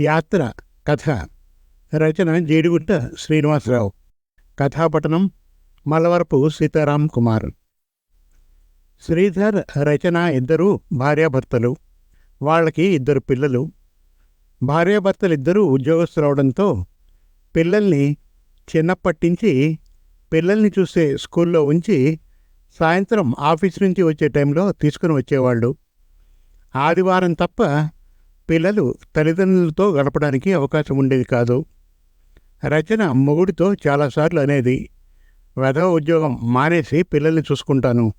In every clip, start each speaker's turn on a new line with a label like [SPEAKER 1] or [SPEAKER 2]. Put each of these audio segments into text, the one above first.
[SPEAKER 1] యాత్ర కథ రచన జేడిగుట్ట శ్రీనివాసరావు. కథాపట్టణం మలవరపు సీతారాం కుమార్. శ్రీధర్ రచన ఇద్దరు భార్యాభర్తలు. వాళ్ళకి ఇద్దరు పిల్లలు. భార్యాభర్తలిద్దరూ ఉద్యోగస్తులవడంతో పిల్లల్ని చిన్నప్పటించి పిల్లల్ని చూసే స్కూల్లో ఉంచి సాయంత్రం ఆఫీస్ నుంచి వచ్చే టైంలో తీసుకుని వచ్చేవాళ్ళు. ఆదివారం తప్ప పిల్లలు తల్లిదండ్రులతో గడపడానికి అవకాశం ఉండేది కాదు. రచన మొగుడితో చాలాసార్లు అనేది. వెధవ ఉద్యోగం మానేసి పిల్లల్ని చూసుకుంటాను.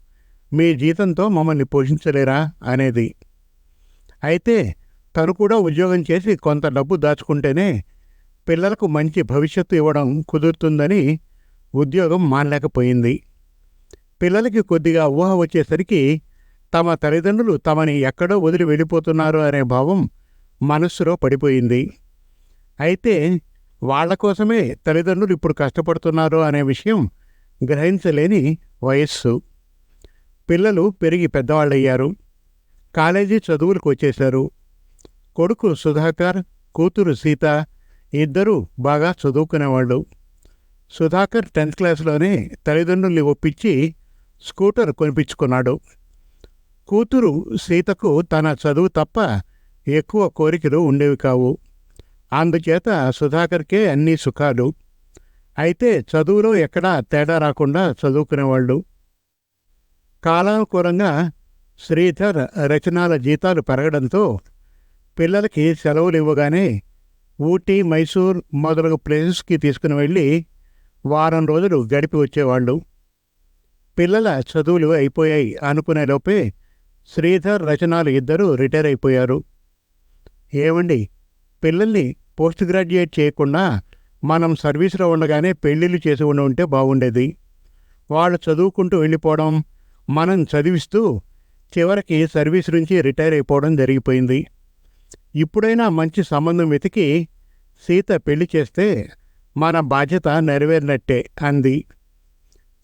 [SPEAKER 1] మీ జీతంతో మమ్మల్ని పోషించలేరా? అనేది. అయితే తను కూడా ఉద్యోగం చేసి కొంత డబ్బు దాచుకుంటేనే పిల్లలకు మంచి భవిష్యత్తు ఇవ్వడం కుదురుతుందని ఉద్యోగం మానలేకపోయింది. పిల్లలకి కొద్దిగా ఊహ వచ్చేసరికి తమ తల్లిదండ్రులు తమని ఎక్కడో వదిలి వెళ్ళిపోతున్నారు అనే భావం మనస్సులో పడిపోయింది. అయితే వాళ్ళ కోసమే తల్లిదండ్రులు ఇప్పుడు కష్టపడుతున్నారు అనే విషయం గ్రహించలేని వయస్సు. పిల్లలు పెరిగి పెద్దవాళ్ళయ్యారు. కాలేజీ చదువులకు వచ్చేశారు. కొడుకు సుధాకర్ కూతురు సీత ఇద్దరూ బాగా చదువుకునేవాళ్ళు. సుధాకర్ టెన్త్ క్లాస్లోనే తల్లిదండ్రుల్ని ఒప్పించి స్కూటర్ కొనిపించుకున్నాడు. కూతురు సీతకు తన చదువు తప్ప ఎక్కువ కోరికలు ఉండేవి కావు. అందుచేత సుధాకర్కే అన్ని సుఖాలు. అయితే చదువులో ఎక్కడా తేడా రాకుండా చదువుకునేవాళ్ళు. కాలానుకూలంగా శ్రీధర్ రచనాల జీతాలు పెరగడంతో పిల్లలకి సెలవులు ఇవ్వగానే ఊటీ మైసూర్ మొదలగు ప్లేసెస్కి తీసుకుని వెళ్ళి వారం రోజులు గడిపి వచ్చేవాళ్ళు. పిల్లల చదువులు అయిపోయాయి అనుకునేలోపే శ్రీధర్ రచనాలు ఇద్దరూ రిటైర్ అయిపోయారు. ఏమండి పిల్లల్ని పోస్ట్ గ్రాడ్యుయేట్ చేయకుండా మనం సర్వీస్లో ఉండగానే పెళ్ళిళ్ళు చేసి ఉండి ఉంటే బాగుండేది. వాళ్ళు చదువుకుంటూ వెళ్ళిపోవడం మనం చదివిస్తూ చివరికి సర్వీస్ నుంచి రిటైర్ అయిపోవడం జరిగిపోయింది. ఇప్పుడైనా మంచి సంబంధం వెతికి సీత పెళ్ళి చేస్తే మన బాధ్యత నెరవేరినట్టే అంది.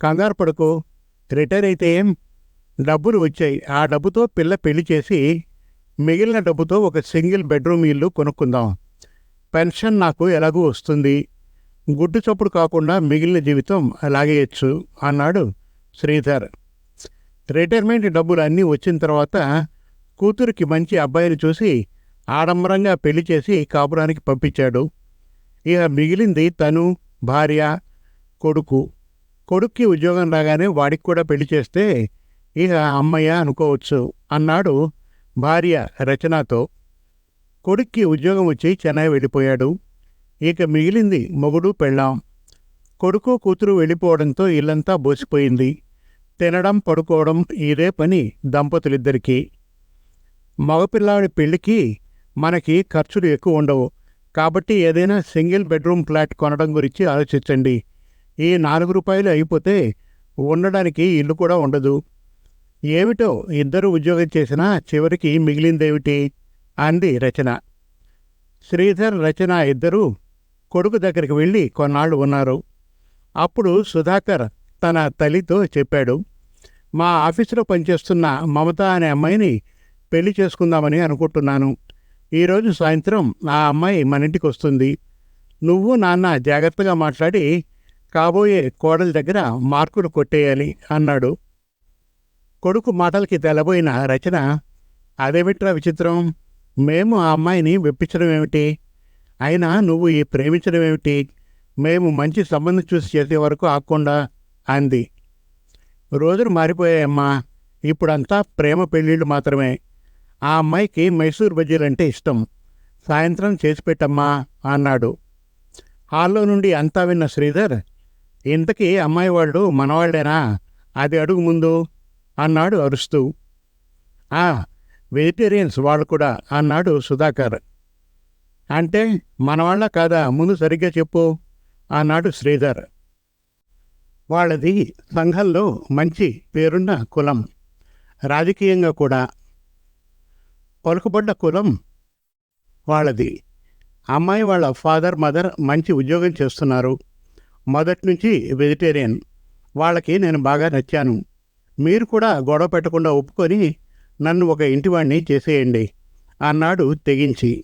[SPEAKER 1] కంగారు పడుకో రిటైర్ అయితే ఏం? డబ్బులు వచ్చాయి. ఆ డబ్బుతో పిల్ల పెళ్ళి చేసి మిగిలిన డబ్బుతో ఒక సింగిల్ బెడ్రూమ్ ఇల్లు కొనుక్కుందాం. పెన్షన్ నాకు ఎలాగూ వస్తుంది. గుడ్డు చప్పుడు కాకుండా మిగిలిన జీవితం అలాగేయచ్చు అన్నాడు శ్రీధర్. రిటైర్మెంట్ డబ్బులు అన్నీ వచ్చిన తర్వాత కూతురికి మంచి అబ్బాయిని చూసి ఆడంబరంగా పెళ్ళి చేసి కాపురానికి పంపించాడు. ఇక మిగిలింది తను భార్య కొడుకు. కొడుక్కి ఉద్యోగం రాగానే వాడికి కూడా పెళ్ళి చేస్తే ఇక అమ్మయ్య అనుకోవచ్చు అన్నాడు భార్య రచనతో కొడుక్కి ఉద్యోగం వచ్చి చెన్నై వెళ్ళిపోయాడు. ఇక మిగిలింది మొగుడు పెళ్ళాం. కొడుకు కూతురు వెళ్ళిపోవడంతో ఇల్లంతా బోసిపోయింది. తినడం పడుకోవడం ఇదే పని దంపతులిద్దరికీ. మగపిల్లాడి పెళ్ళికి మనకి ఖర్చులు ఎక్కువ ఉండవు. కాబట్టి ఏదైనా సింగిల్ బెడ్రూమ్ ఫ్లాట్ కొనడం గురించి ఆలోచించండి. ఈ నాలుగు రూపాయలు అయిపోతే ఉండడానికి ఇల్లు కూడా ఉండదు. ఏమిటో ఇద్దరు ఉద్యోగం చేసినా చివరికి మిగిలిందేమిటి? అంది రచన. శ్రీధర్ రచన ఇద్దరూ కొడుకు దగ్గరికి వెళ్ళి కొన్నాళ్ళు ఉన్నారు. అప్పుడు సుధాకర్ తన తల్లితో చెప్పాడు మా ఆఫీసులో పనిచేస్తున్న మమత అనే అమ్మాయిని పెళ్ళి చేసుకుందామని అనుకుంటున్నాను. ఈరోజు సాయంత్రం ఆ అమ్మాయి మన ఇంటికి వస్తుంది. నువ్వు నాన్న జాగ్రత్తగా మాట్లాడి కాబోయే కోడల దగ్గర మార్కులు కొట్టేయాలి అన్నాడు. కొడుకు మాటలకి తెలబోయిన రచన అదేమిట్రా విచిత్రం? మేము ఆ అమ్మాయిని వెప్పించడం ఏమిటి? అయినా నువ్వు ఈ ప్రేమించడం ఏమిటి? మేము మంచి సంబంధం చూసి చేసే వరకు ఆకుండా అంది. రోజులు మారిపోయాయమ్మా. ఇప్పుడంతా ప్రేమ పెళ్ళిళ్ళు మాత్రమే. ఆ అమ్మాయికి మైసూర్ బజ్జీలంటే ఇష్టం. సాయంత్రం చేసి పెట్టమ్మా అన్నాడు. హాల్లో నుండి అంతా విన్న శ్రీధర్ ఇంతకీ అమ్మాయి వాళ్ళు మనవాళ్ళేనా? అది అడుగు ముందు. అన్నాడు అరుస్తూ. ఆ వెజిటేరియన్స్ వాళ్ళు కూడా అన్నాడు సుధాకర్. అంటే మనవాళ్ళ కాదా? ముందు సరిగ్గా చెప్పు అన్నాడు శ్రీధర్. వాళ్ళది సంఘంలో మంచి పేరున్న కులం రాజకీయంగా కూడా పలుకుబడ్డ కులం వాళ్ళది. అమ్మాయి వాళ్ళ ఫాదర్ మదర్ మంచి ఉద్యోగం చేస్తున్నారు. మొదటి నుంచి వెజిటేరియన్. వాళ్ళకి నేను బాగా నచ్చాను. మీరు కూడా గొడవ పెట్టకుండా ఒప్పుకొని నన్ను ఒక ఇంటివాణ్ణి చేసేయండి అన్నాడు తెగించి.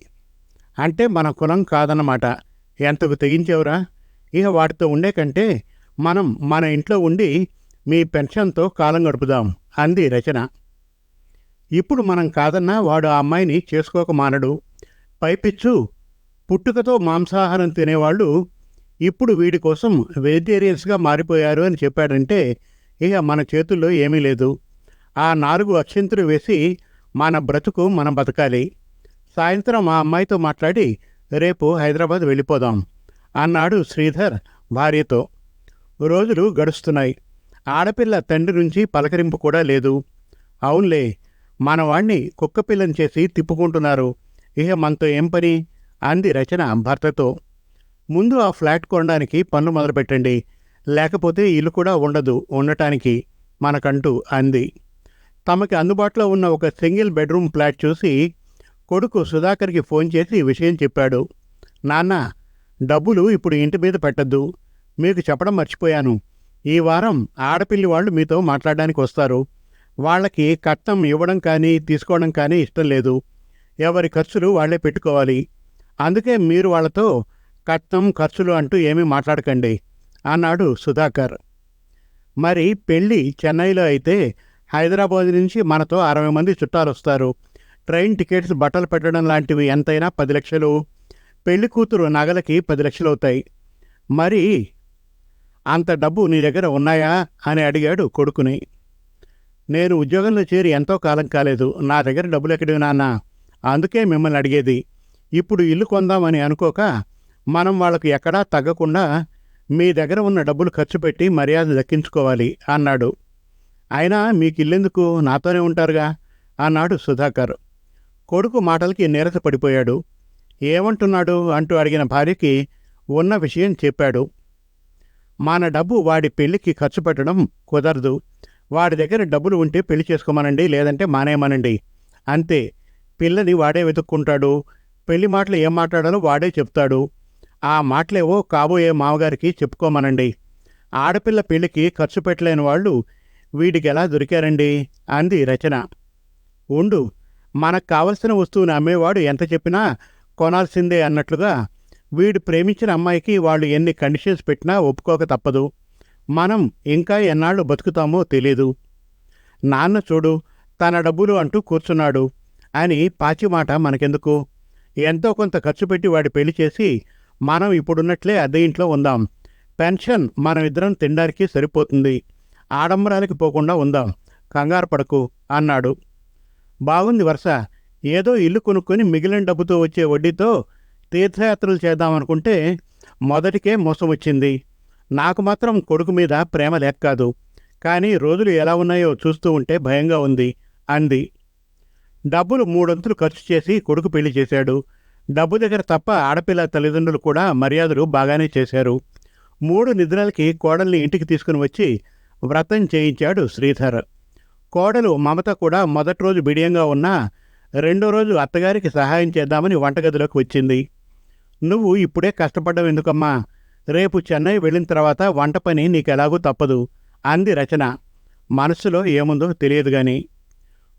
[SPEAKER 1] అంటే మన కులం కాదన్నమాట. ఎంతకు తెగించేవరా? ఇక వాటితో ఉండే కంటే మనం మన ఇంట్లో ఉండి మీ పెన్షన్తో కాలం గడుపుదాం అంది రచన. ఇప్పుడు మనం కాదన్నా వాడు ఆ అమ్మాయిని చేసుకోక మానడు. పైపిచ్చు పుట్టుకతో మాంసాహారం తినేవాళ్ళు ఇప్పుడు వీడి కోసం వెజిటేరియన్స్గా మారిపోయారు అని చెప్పాడంటే ఇక మన చేతుల్లో ఏమీ లేదు. ఆ నాలుగు అక్షంతులు వేసి మన బ్రతుకు మనం బతకాలి. సాయంత్రం ఆ అమ్మాయితో మాట్లాడి రేపు హైదరాబాద్ వెళ్ళిపోదాం అన్నాడు శ్రీధర్ భార్యతో. రోజులు గడుస్తున్నాయి. ఆడపిల్ల తండ్రి నుంచి పలకరింపు కూడా లేదు. అవునులే మన వాణ్ణి కుక్కపిల్లని చేసి తిప్పుకుంటున్నారు. ఇక మనతో ఏం పని? అంది రచన భర్తతో. ముందు ఆ ఫ్లాట్ కొనడానికి పనులు మొదలుపెట్టండి. లేకపోతే ఇల్లు కూడా ఉండదు ఉండటానికి మనకంటూ అంది. తమకి అందుబాటులో ఉన్న ఒక సింగిల్ బెడ్రూమ్ ఫ్లాట్ చూసి కొడుకు సుధాకర్కి ఫోన్ చేసి విషయం చెప్పాడు. నాన్న డబ్బులు ఇప్పుడు ఇంటి మీద పెట్టద్దు. మీకు చెప్పడం మర్చిపోయాను. ఈ వారం ఆడపిల్లి వాళ్ళు మీతో మాట్లాడడానికి వస్తారు. వాళ్ళకి కట్నం ఇవ్వడం కానీ తీసుకోవడం కానీ ఇష్టం లేదు. ఎవరి ఖర్చులు వాళ్ళే పెట్టుకోవాలి. అందుకే మీరు వాళ్ళతో కట్నం ఖర్చులు అంటూ ఏమీ మాట్లాడకండి. అన్నాడు సుధాకర్. మరి పెళ్ళి చెన్నైలో అయితే హైదరాబాద్ నుంచి మనతో అరవై మంది చుట్టాలు వస్తారు ట్రైన్ టికెట్స్ బట్టలు పెట్టడం లాంటివి ఎంతైనా పది లక్షలు. పెళ్ళి కూతురు నగలకి పది లక్షలు అవుతాయి మరి అంత డబ్బు నీ దగ్గర ఉన్నాయా? అని అడిగాడు కొడుకుని. నేను ఉద్యోగంలో చేరి ఎంతో కాలం కాలేదు. నా దగ్గర డబ్బులు ఎక్కడి నాన్న? అందుకే మిమ్మల్ని అడిగేది. ఇప్పుడు ఇల్లు కొందామని అనుకోక మనం వాళ్ళకు ఎక్కడా తగ్గకుండా మీ దగ్గర ఉన్న డబ్బులు ఖర్చు పెట్టి మర్యాద దక్కించుకోవాలి అన్నాడు. అయినా మీకు ఇల్లెందుకు నాతోనే ఉంటారుగా? అన్నాడు సుధాకర్. కొడుకు మాటలకి నీరస పడిపోయాడు. ఏమంటున్నాడు అంటూ అడిగిన భార్యకి ఉన్న విషయం చెప్పాడు. మన డబ్బు వాడి పెళ్ళికి ఖర్చు పెట్టడం కుదరదు. వాడి దగ్గర డబ్బులు ఉంటే పెళ్ళి చేసుకోమనండి లేదంటే మానేయమనండి. అంతే. పిల్లని వాడే వెతుక్కుంటాడు. పెళ్ళి మాటలు ఏం మాట్లాడాలో వాడే చెప్తాడు. ఆ మాటలేవో కాబోయే మామగారికి చెప్పుకోమనండి. ఆడపిల్ల పెళ్ళికి ఖర్చు పెట్టలేని వాళ్ళు వీడికి ఎలా దొరికారండి? అంది రచన. ఉండు మనకు కావలసిన వస్తువుని అమ్మేవాడు ఎంత చెప్పినా కొనాల్సిందే అన్నట్లుగా వీడు ప్రేమించిన అమ్మాయికి వాళ్ళు ఎన్ని కండిషన్స్ పెట్టినా ఒప్పుకోక తప్పదు. మనం ఇంకా ఎన్నాళ్ళు బతుకుతామో తెలీదు. నాన్న చూడు తన డబ్బులు అంటూ కూర్చున్నాడు. అని పాచి మాట మనకెందుకు? ఎంతో కొంత ఖర్చు పెట్టి వాడి పెళ్ళి చేసి మనం ఇప్పుడున్నట్లే అదే ఇంట్లో ఉందాం. పెన్షన్ మనం ఇద్దరం తినడానికి సరిపోతుంది. ఆడంబరాలకి పోకుండా ఉందాం. కంగారు పడకు అన్నాడు. బాగుంది వరుస. ఏదో ఇల్లు కొనుక్కొని మిగిలిన డబ్బుతో వచ్చే వడ్డీతో తీర్థయాత్రలు చేద్దామనుకుంటే మొదటికే మోసం వచ్చింది. నాకు మాత్రం కొడుకు మీద ప్రేమ లేక కాదు. కానీ రోజులు ఎలా ఉన్నాయో చూస్తూ ఉంటే భయంగా ఉంది అంది. డబ్బులు మూడొంతులు ఖర్చు చేసి కొడుకు పెళ్ళి చేశాడు. డబ్బు దగ్గర తప్ప ఆడపిల్ల తల్లిదండ్రులు కూడా మర్యాదలు బాగానే చేశారు. మూడు నిద్రలకి కోడల్ని ఇంటికి తీసుకుని వచ్చి వ్రతం చేయించాడు శ్రీధర్. కోడలు మమత కూడా మొదటి రోజు బిడియంగా ఉన్నా రెండో రోజు అత్తగారికి సహాయం చేద్దామని వంటగదిలోకి వచ్చింది. నువ్వు ఇప్పుడే కష్టపడ్డం ఎందుకమ్మా? రేపు చెన్నై వెళ్ళిన తర్వాత వంట పని నీకెలాగూ తప్పదు అంది రచన. మనస్సులో ఏముందో తెలియదు గాని.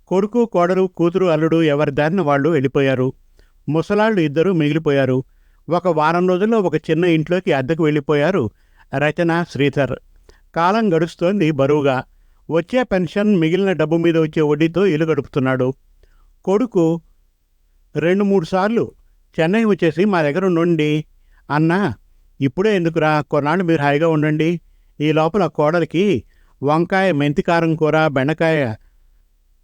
[SPEAKER 1] కొడుకు కోడలు కూతురు అల్లుడు ఎవరి దారిన వాళ్ళు వెళ్ళిపోయారు. ముసలాళ్ళు ఇద్దరూ మిగిలిపోయారు. ఒక వారం రోజుల్లో ఒక చిన్న ఇంట్లోకి అద్దెకు వెళ్ళిపోయారు రచన శ్రీధర్. కాలం గడుస్తోంది బరువుగా. వచ్చే పెన్షన్ మిగిలిన డబ్బు మీద వచ్చే వడ్డీతో ఇల్లు గడుపుతున్నాడు. కొడుకు రెండు మూడు సార్లు చెన్నై వచ్చేసి మా దగ్గర ఉండండి. అన్నా ఇప్పుడే ఎందుకురా? కొన్నాళ్ళు మీరు హాయిగా ఉండండి. ఈ లోపల కోడలికి వంకాయ మెంతికారం కూర బెండకాయ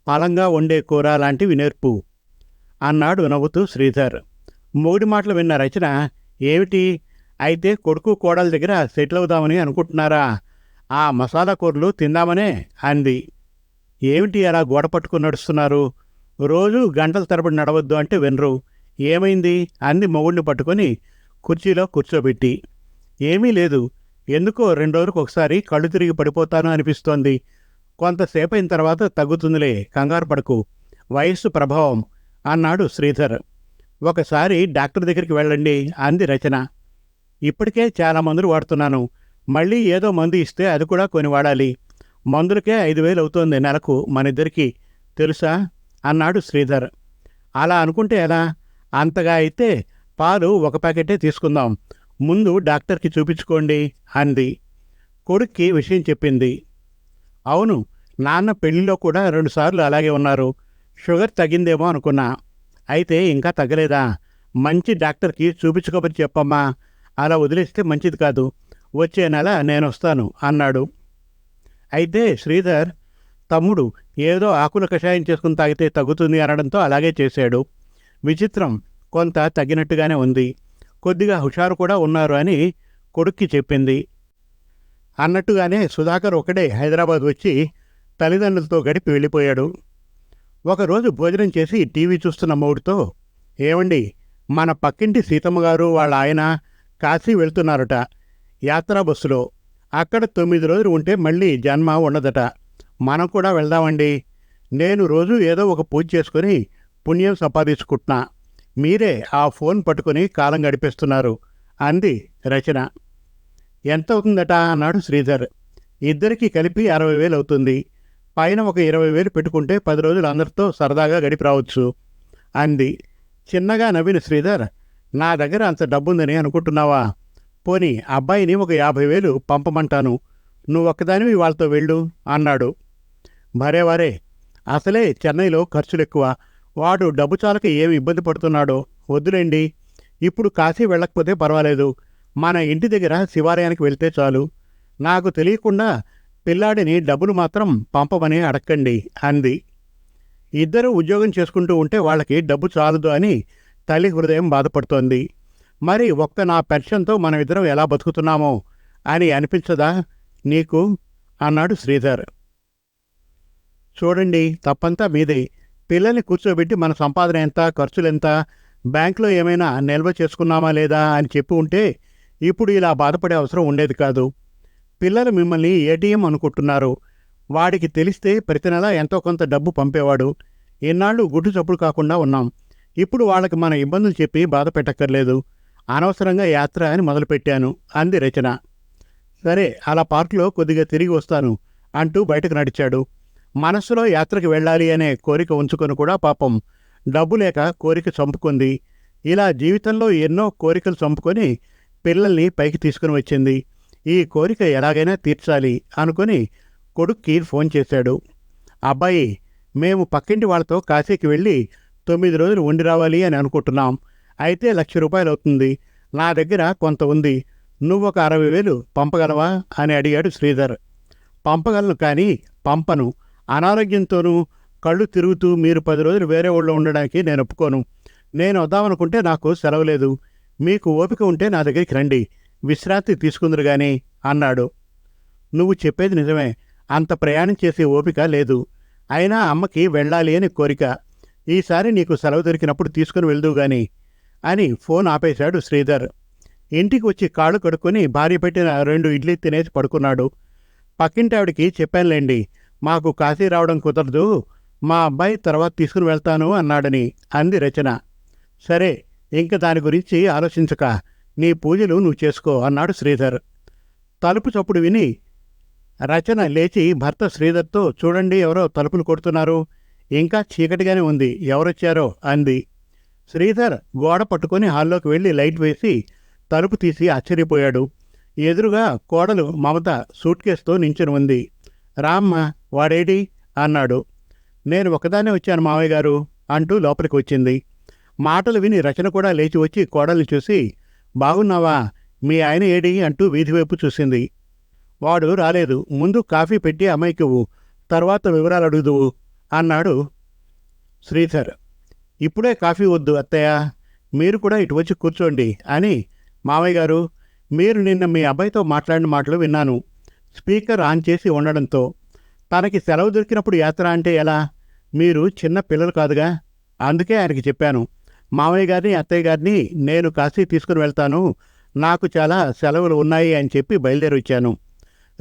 [SPEAKER 1] పలంగా వండే కూర లాంటివి నేర్పు. అన్నాడు నవ్వుతూ శ్రీధర్. మొగుడి మాటలు విన్న రచన ఏమిటి? అయితే కొడుకు కోడల దగ్గర సెటిల్ అవుదామని అనుకుంటున్నారా? ఆ మసాలా కూరలు తిందామనే అంది. ఏమిటి అలా గోడ పట్టుకుని నడుస్తున్నారు? రోజు గంటల తరబడి నడవద్దు అంటే వినరు. ఏమైంది? అంది మొగుడిని పట్టుకొని కుర్చీలో కూర్చోబెట్టి. ఏమీ లేదు. ఎందుకో రెండు రోజులకు ఒకసారి కళ్ళు తిరిగి పడిపోతాను అనిపిస్తోంది. కొంతసేపు అయిన తర్వాత తగ్గుతుందిలే. కంగారు పడకు. వయస్సు ప్రభావం. అన్నాడు శ్రీధర్. ఒకసారి డాక్టర్ దగ్గరికి వెళ్ళండి అంది రచన. ఇప్పటికే చాలా మందులు వాడుతున్నాను. మళ్ళీ ఏదో మందు ఇస్తే అది కూడా కొని వాడాలి. మందులకే ఐదు వేలు అవుతోంది నెలకు మనిద్దరికి. తెలుసా? అన్నాడు శ్రీధర్. అలా అనుకుంటే ఎలా? అంతగా అయితే పాలు ఒక ప్యాకెటే తీసుకుందాం. ముందు డాక్టర్కి చూపించుకోండి అంది. కొడుక్కి విషయం చెప్పింది. అవును నాన్న పెళ్ళిలో కూడా రెండుసార్లు అలాగే ఉన్నారు. షుగర్ తగ్గిందేమో అనుకున్నా. అయితే ఇంకా తగ్గలేదా? మంచి డాక్టర్కి చూపించుకోమని చెప్పమ్మా. అలా వదిలేస్తే మంచిది కాదు. వచ్చే నెల నేను వస్తాను అన్నాడు. అయితే శ్రీధర్ తమ్ముడు ఏదో ఆకుల కషాయం చేసుకుని తాగితే తగ్గుతుంది అనడంతో అలాగే చేశాడు. విచిత్రం. కొంత తగ్గినట్టుగానే ఉంది. కొద్దిగా హుషారు కూడా ఉన్నారు అని కొడుక్కి చెప్పింది. అన్నట్టుగానే సుధాకర్ ఒకడే హైదరాబాద్ వచ్చి తల్లిదండ్రులతో గడిపి వెళ్ళిపోయాడు. ఒకరోజు భోజనం చేసి టీవీ చూస్తున్న మౌడితో ఏమండి మన పక్కింటి సీతమ్మ గారు వాళ్ళ ఆయన కాశీ వెళ్తున్నారట యాత్రా బస్సులో. అక్కడ తొమ్మిది రోజులు ఉంటే మళ్ళీ జన్మ ఉండదట. మనం కూడా వెళ్దామండి. నేను రోజు ఏదో ఒక పూజ చేసుకుని పుణ్యం సంపాదించుకుంటున్నా. మీరే ఆ ఫోన్ పట్టుకుని కాలం గడిపేస్తున్నారు అంది రచన. ఎంత అవుతుందట అన్నాడు శ్రీధర్. ఇద్దరికీ కలిపి అరవై వేలు అవుతుంది పైన ఒక ఇరవై వేలు పెట్టుకుంటే పది రోజులు అందరితో సరదాగా గడిపి రావచ్చు అంది. చిన్నగా నవ్విన శ్రీధర్ నా దగ్గర అంత డబ్బుందని అనుకుంటున్నావా? పోని అబ్బాయిని ఒక యాభై వేలు పంపమంటాను. నువ్వొక్కదానివి వాళ్ళతో వెళ్ళు అన్నాడు. మరే వరే అసలే చెన్నైలో ఖర్చులు ఎక్కువ వాడు డబ్బు చాలక ఏమి ఇబ్బంది పడుతున్నాడో వద్దులేండి. ఇప్పుడు కాశీ వెళ్ళకపోతే పర్వాలేదు. మన ఇంటి దగ్గర శివాలయానికి వెళ్తే చాలు. నాకు తెలియకుండా పిల్లాడిని డబ్బులు మాత్రం పంపమని అడక్కండి అంది. ఇద్దరు ఉద్యోగం చేసుకుంటూ ఉంటే వాళ్ళకి డబ్బు చాలదు అని తల్లి హృదయం బాధపడుతోంది. మరి ఒక్క నా పెన్షన్తో మనమిద్దరం ఎలా బతుకుతున్నామో అని అనిపించదా? నీకు? అన్నాడు శ్రీధర్. చూడండి తప్పంతా మీదే. పిల్లల్ని కూర్చోబెట్టి మన సంపాదన ఎంత ఖర్చులెంత బ్యాంకులో ఏమైనా నిల్వ చేసుకున్నామా లేదా అని చెప్పి ఉంటే ఇప్పుడు ఇలా బాధపడే అవసరం ఉండేది కాదు. పిల్లలు మిమ్మల్ని ఏటీఎం అనుకుంటున్నారు. వాడికి తెలిస్తే ప్రతి నెల ఎంతో కొంత డబ్బు పంపేవాడు. ఎన్నాళ్ళు గుడ్డు చప్పుడు కాకుండా ఉన్నాం. ఇప్పుడు వాళ్ళకి మన ఇబ్బందులు చెప్పి బాధ పెట్టక్కర్లేదు. అనవసరంగా యాత్ర అని మొదలుపెట్టాను అంది రచన. సరే అలా పార్కులో కొద్దిగా తిరిగి వస్తాను అంటూ బయటకు నడిచాడు. మనస్సులో యాత్రకు వెళ్ళాలి అనే కోరిక ఉంచుకొని కూడా పాపం డబ్బు లేక కోరిక చంపుకుంది. ఇలా జీవితంలో ఎన్నో కోరికలు చంపుకొని పిల్లల్ని పైకి తీసుకుని వచ్చింది. ఈ కోరిక ఎలాగైనా తీర్చాలి అనుకుని కొడుక్కి ఫోన్ చేశాడు. అబ్బాయి మేము పక్కింటి వాళ్ళతో కాశీకి వెళ్ళి తొమ్మిది రోజులు ఉండి రావాలి అని అనుకుంటున్నాం. అయితే లక్ష రూపాయలు అవుతుంది. నా దగ్గర కొంత ఉంది. నువ్వు ఒక అరవై వేలు పంపగలవా? అని అడిగాడు శ్రీధర్. పంపగలను కానీ పంపను. అనారోగ్యంతోనూ కళ్ళు తిరుగుతూ మీరు పది రోజులు వేరే ఊళ్ళో ఉండడానికి నేను ఒప్పుకోను. నేను వద్దామనుకుంటే నాకు సెలవు లేదు. మీకు ఓపిక ఉంటే నా దగ్గరికి రండి. విశ్రాంతి తీసుకుందరు గాని అన్నాడు. నువ్వు చెప్పేది నిజమే. అంత ప్రయాణం చేసే ఓపిక లేదు. అయినా అమ్మకి వెళ్ళాలి అని కోరిక. ఈసారి నీకు సెలవు దొరికినప్పుడు తీసుకుని వెళ్దు గాని అని ఫోన్ ఆపేశాడు శ్రీధర్. ఇంటికి వచ్చి కాళ్ళు కడుక్కొని భార్య పెట్టిన రెండు ఇడ్లీ తినేసి పడుకున్నాడు. పక్కింటి చెప్పానులేండి మాకు కాశీ రావడం కుదరదు. మా అబ్బాయి తర్వాత తీసుకుని వెళ్తాను అన్నాడని అంది రచన. సరే ఇంక దాని గురించి ఆలోచించక నీ పూజలు నువ్వు చేసుకో అన్నాడు శ్రీధర్. తలుపు చప్పుడు విని రచన లేచి భర్త శ్రీధర్తో చూడండి ఎవరో తలుపులు కొడుతున్నారు. ఇంకా చీకటిగానే ఉంది. ఎవరొచ్చారో? అంది. శ్రీధర్ గోడ పట్టుకొని హాల్లోకి వెళ్ళి లైట్ వేసి తలుపు తీసి ఆశ్చర్యపోయాడు. ఎదురుగా కోడలు మమత సూట్ కేసుతో నించుని ఉంది. రామ్మ వాడేడి అన్నాడు. నేను ఒకదానే వచ్చాను మావయ్య గారు అంటూ లోపలికి వచ్చింది. మాటలు విని రచన కూడా లేచి వచ్చి కోడల్ని చూసి బాగున్నావా? మీ ఆయన ఏడి అంటూ వీధి వైపు చూసింది. వాడు రాలేదు. ముందు కాఫీ పెట్టి అమ్మాయికివ్వు తర్వాత వివరాలు అడుగుదువు అన్నాడు శ్రీధర్. ఇప్పుడే కాఫీ వద్దు అత్తయ్య. మీరు కూడా ఇటు వచ్చి కూర్చోండి అని మామయ్య గారు మీరు నిన్న మీ అబ్బాయితో మాట్లాడిన మాటలు విన్నాను. స్పీకర్ ఆన్ చేసి ఉండడంతో తనకి సెలవు దొరికినప్పుడు యాత్ర అంటే ఎలా? మీరు చిన్న పిల్లలు కాదుగా? అందుకే ఆయనకి చెప్పాను. మామయ్య గారిని అత్తయ్య గారిని నేను కాశీ తీసుకుని వెళ్తాను. నాకు చాలా సెలవులు ఉన్నాయి అని చెప్పి బయలుదేరి వచ్చాను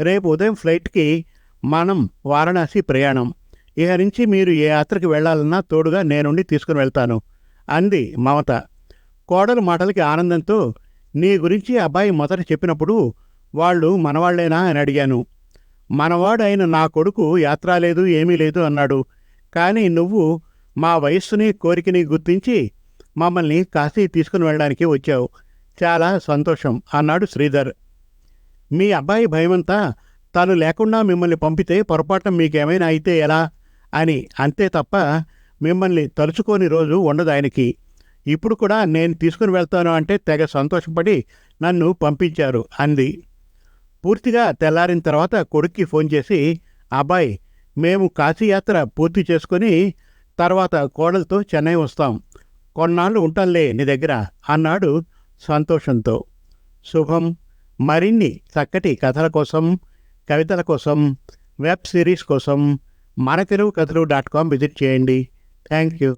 [SPEAKER 1] రేపు ఉదయం ఫ్లైట్కి మనం వారణాసి ప్రయాణం. ఇక నుంచి మీరు ఏ యాత్రకి వెళ్ళాలన్నా తోడుగా నేనుండి తీసుకుని వెళ్తాను. అంది మమత. కోడలు మాటలకి ఆనందంతో నీ గురించి అబ్బాయి మొదట చెప్పినప్పుడు వాళ్ళు మనవాళ్ళేనా అని అడిగాను. మనవాడు అయిన నా కొడుకు యాత్ర లేదు ఏమీ లేదు అన్నాడు. కానీ నువ్వు మా వయస్సుని కోరికని గుర్తించి మమ్మల్ని కాశీ తీసుకుని వెళ్ళడానికి వచ్చావు. చాలా సంతోషం. అన్నాడు శ్రీధర్. మీ అబ్బాయి భయమంతా తాను లేకుండా మిమ్మల్ని పంపితే పొరపాటున మీకేమైనా అయితే ఎలా? అని అంతే తప్ప మిమ్మల్ని తలుచుకోని రోజు ఉండదు ఆయనకి. ఇప్పుడు కూడా నేను తీసుకుని వెళ్తాను అంటే తెగ సంతోషపడి నన్ను పంపించారు అంది. పూర్తిగా తెల్లారిన తర్వాత కొడుక్కి ఫోన్ చేసి అబ్బాయి మేము కాశీయాత్ర పూర్తి చేసుకొని తర్వాత కోడలతో చెన్నై వస్తాం. కొన్నాళ్ళు ఉంటానులే నీ దగ్గర అన్నాడు సంతోషంతో. శుభం. మరిన్ని చక్కటి కథల కోసం కవితల కోసం వెబ్ సిరీస్ కోసం మన తెలుగు కథలు డాట్ కామ్ విజిట్ చేయండి. Thank you.